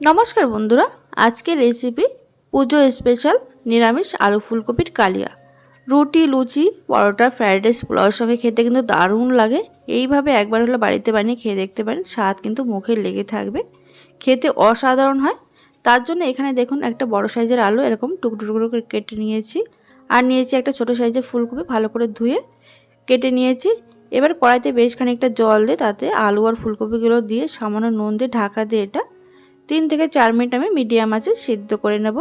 নমস্কার বন্ধুরা, আজকের রেসিপি পুজো স্পেশাল নিরামিষ আলু ফুলকপির কালিয়া। রুটি, লুচি, পরোটা ফ্রাইড রাইস পোলাওর সঙ্গে খেতে কিন্তু দারুণ লাগে। এইভাবে একবার হলে বাড়িতে বানিয়ে খেয়ে দেখতে পারেন, স্বাদ কিন্তু মুখে লেগে থাকবে। খেতে অসাধারণ হয়। তার জন্য এখানে দেখুন একটা বড় সাইজের আলু এরকম টুকরো টুকরো করে কেটে নিয়েছি। আর নিয়েছি একটা ছোট সাইজের ফুলকপি ভালো করে ধুয়ে কেটে নিয়েছি। এবার কড়াইতে বেশ খানিকটা জল দিয়ে তাতে আলু আর ফুলকপিগুলো দিয়ে সামান্য নুন দিয়ে ঢাকা দিয়ে এটা তিন থেকে চার মিনিট আমি মিডিয়াম আছে সিদ্ধ করে নেব।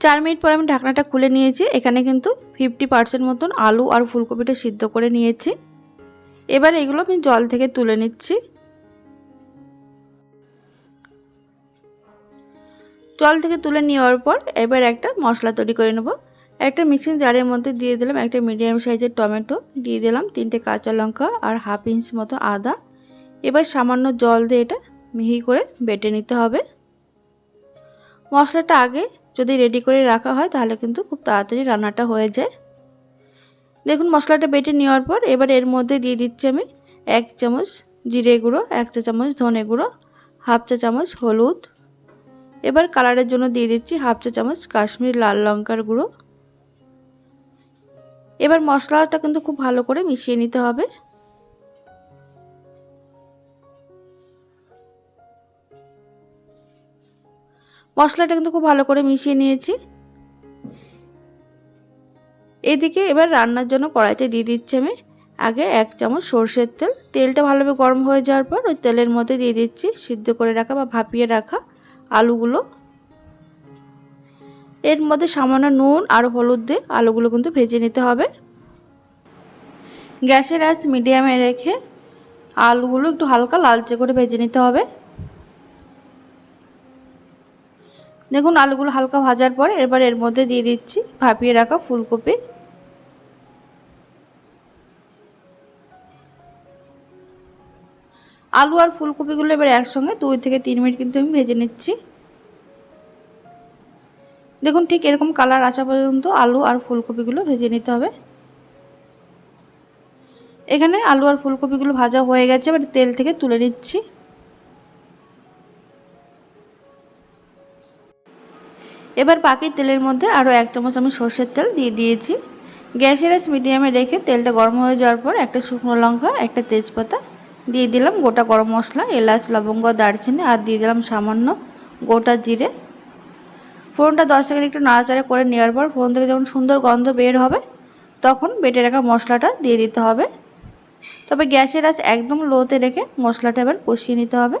চার মিনিট পর আমি ঢাকনাটা খুলে নিয়েছি। এখানে কিন্তু ফিফটি পার্সেন্ট মতন আলু আর ফুলকপিটা সিদ্ধ করে নিয়েছি। এবার এগুলো আমি জল থেকে তুলে নিচ্ছি। জল থেকে তুলে নেওয়ার পর এবার একটা মশলা তৈরি করে নেব। একটা মিক্সিং জারের মধ্যে দিয়ে দিলাম একটা মিডিয়াম সাইজের টমেটো। দিয়ে দিলাম তিনটে কাঁচা লঙ্কা আর হাফ ইঞ্চ মতো আদা। এবার সামান্য জল দিয়ে এটা মিহি করে বেটে নিতে হবে। মশলাটা আগে যদি রেডি করে রাখা হয় তাহলে কিন্তু খুব তাড়াতাড়ি রান্নাটা হয়ে যায়। দেখুন মশলাটা বেটে নেওয়ার পর এবার এর মধ্যে দিয়ে দিচ্ছি আমি এক চামচ জিরে গুঁড়ো, এক চা চামচ ধনে গুঁড়ো, হাফ চা চামচ হলুদ। এবার কালারের জন্য দিয়ে দিচ্ছি হাফ চা চামচ কাশ্মীর লাল লঙ্কার গুঁড়ো। এবার মশলাটা কিন্তু খুব ভালো করে মিশিয়ে নিতে হবে। মশলাটা কিন্তু খুব ভালো করে মিশিয়ে নিয়েছি। এদিকে এবার রান্নার জন্য কড়াইতে দিয়ে দিচ্ছি আমি আগে এক চামচ সর্ষের তেল। তেলটা ভালোভাবে গরম হয়ে যাওয়ার পর ওই তেলের মধ্যে দিয়ে দিচ্ছি সিদ্ধ করে রাখা বা ভাপিয়ে রাখা আলুগুলো। এর মধ্যে সামান্য নুন আর হলুদ দিয়ে আলুগুলো কিন্তু ভেজে নিতে হবে। গ্যাসের আঁচ মিডিয়ামে রেখে আলুগুলো একটু হালকা লালচে করে ভেজে নিতে হবে। দেখুন আলুগুলো হালকা ভাজার পরে এবার এর মধ্যে দিয়ে দিচ্ছি, ভাপিয়ে রাখা ফুলকপি। আলু আর ফুলকপিগুলো এবার একসঙ্গে দুই থেকে তিন মিনিট কিন্তু আমি ভেজে নিচ্ছি। দেখুন ঠিক এরকম কালার আসা পর্যন্ত আলু আর ফুলকপিগুলো ভেজে নিতে হবে। এখানে আলু আর ফুলকপিগুলো ভাজা হয়ে গেছে, এবার তেল থেকে তুলে নিচ্ছি। এবার বাকি তেলের মধ্যে আরও এক চামচ আমি সর্ষের তেল দিয়ে দিয়েছি। গ্যাসের আস মিডিয়ামে রেখে তেলটা গরম হয়ে যাওয়ার পর একটা শুকনো লঙ্কা, একটা তেজপাতা দিয়ে দিলাম গোটা গরম মশলা, এলাচ, লবঙ্গ, দারচিনি আর দিয়ে দিলাম সামান্য গোটা জিরে। ফোড়নটা দশ সেকেন্ড একটু নাড়াচাড়া করে নেওয়ার পর ফোড়ন থেকে যখন সুন্দর গন্ধ বের হবে তখন বেটে রাখা মশলাটা দিয়ে দিতে হবে। তবে গ্যাসের আস একদম লোতে রেখে মশলাটা এবার কষিয়ে নিতে হবে।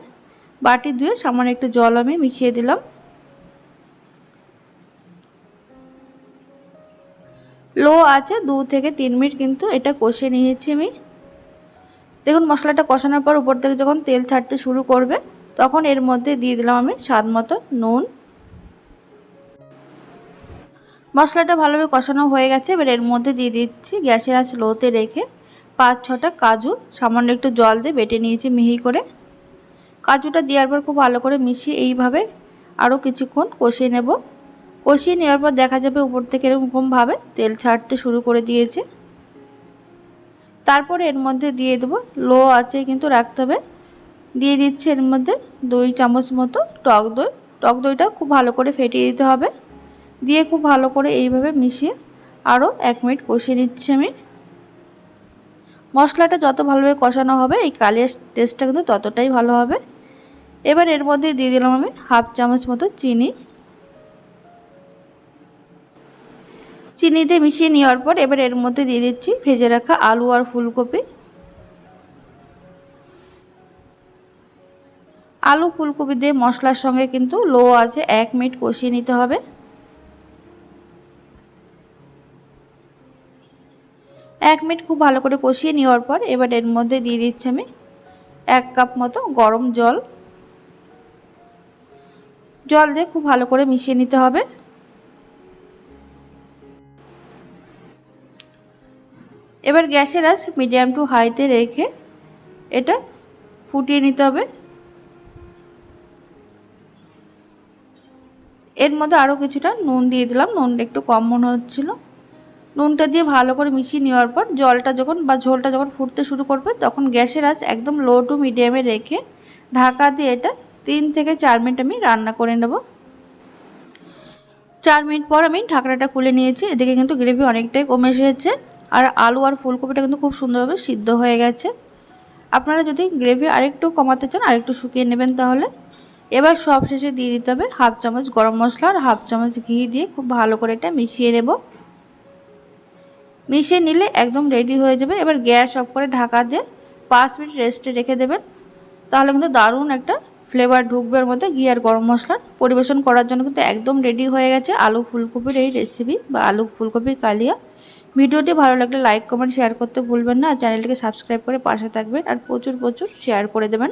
বাটি ধুয়ে সামান্য একটু জল আমি মিশিয়ে দিলাম। লো আছে, দু থেকে তিন মিনিট কিন্তু এটা কষিয়ে নিয়েছি আমি। দেখুন, মশলাটা কষানোর পর উপর থেকে যখন তেল ছাড়তে শুরু করবে, তখন এর মধ্যে দিয়ে দিলাম আমি স্বাদ মতো নুন। মশলাটা ভালোভাবে কষানো হয়ে গেছে, এবার এর মধ্যে দিয়ে দিচ্ছি গ্যাসের আঁচ লোতে রেখে পাঁচ ছটা কাজু, সামান্য একটু জল দিয়ে বেটে নিয়েছি মিহি করে। কাজুটা দেওয়ার পর খুব ভালো করে মিশিয়ে এইভাবে আরও কিছুক্ষণ কষিয়ে নেব। কষিয়ে নেওয়ার পর দেখা যাবে উপর থেকে এরকমভাবে তেল ছাড়তে শুরু করে দিয়েছে। তারপরে এর মধ্যে দিয়ে দেবো। লো আছে কিন্তু রাখতে হবে। দিয়ে দিচ্ছে এর মধ্যে দুই চামচ মতো টক দই। টক দইটা খুব ভালো করে ফেটিয়ে দিতে হবে। দিয়ে খুব ভালো করে এইভাবে মিশিয়ে আরও এক মিনিট কষিয়ে নিচ্ছি আমি। মশলাটা যত ভালোভাবে কষানো হবে, এই কালিয়ার টেস্টটা কিন্তু ততটাই ভালো হবে। এবার এর মধ্যে দিয়ে দিলাম আমি হাফ চামচ মতো চিনি। চিনি দিয়ে মিশিয়ে নেওয়ার পর এবার এর মধ্যে দিয়ে দিচ্ছি ভেজে রাখা আলু আর ফুলকপি। আলু, ফুলকপি দিয়ে মশলার সঙ্গে কিন্তু লো আছে এক মিনিট কষিয়ে নিতে হবে। এক মিনিট খুব ভালো করে কষিয়ে নেওয়ার পর এবার এর মধ্যে দিয়ে দিচ্ছি আমি এক কাপ মতো গরম জল। জল দিয়ে খুব ভালো করে মিশিয়ে নিতে হবে। এবার গ্যাসের আঁচ মিডিয়াম টু হাইতে রেখে এটা ফুটিয়ে নিতে হবে। এর মধ্যে আরও কিছুটা নুন দিয়ে দিলাম, নুনটা একটু কম মনে হচ্ছিল। নুনটা দিয়ে ভালো করে মিশিয়ে নেওয়ার পর জলটা যখন বা ঝোলটা যখন ফুটতে শুরু করবে তখন গ্যাসের আঁচ একদম লো টু মিডিয়ামে রেখে ঢাকা দিয়ে এটা তিন থেকে চার মিনিট আমি রান্না করে নেব। চার মিনিট পর আমি ঢাকনাটা খুলে নিয়েছি, এদিকে কিন্তু গ্রেভি অনেকটাই কমে এসেছে। আর আলু আর ফুলকপিটা কিন্তু খুব সুন্দরভাবে সিদ্ধ হয়ে গেছে। আপনারা যদি গ্রেভি আরেকটু কমাতে চান, আরেকটু শুকিয়ে নেবেন তাহলে। এবার সব শেষে দিয়ে দিতে হবে হাফ চামচ গরম মশলা আর হাফ চামচ ঘি দিয়ে খুব ভালো করে এটা মিশিয়ে নেব। মিশিয়ে নিলে একদম রেডি হয়ে যাবে। এবার গ্যাস অফ করে ঢাকা দিয়ে পাঁচ মিনিট রেস্টে রেখে দেবেন। তাহলে কিন্তু দারুণ একটা ফ্লেভার ঢুকবে ওর মধ্যে ঘি আর গরম মশলার পরিবেশন করার জন্য কিন্তু একদম রেডি হয়ে গেছে আলু ফুলকপির এই রেসিপি বা আলু ফুলকপির কালিয়া। ভিডিওটি ভালো লাগলে লাইক কমেন্ট শেয়ার করতে ভুলবেন না। চ্যানেলটিকে সাবস্ক্রাইব করে পাশে থাকবেন। আর প্রচুর প্রচুর শেয়ার করে দেবেন।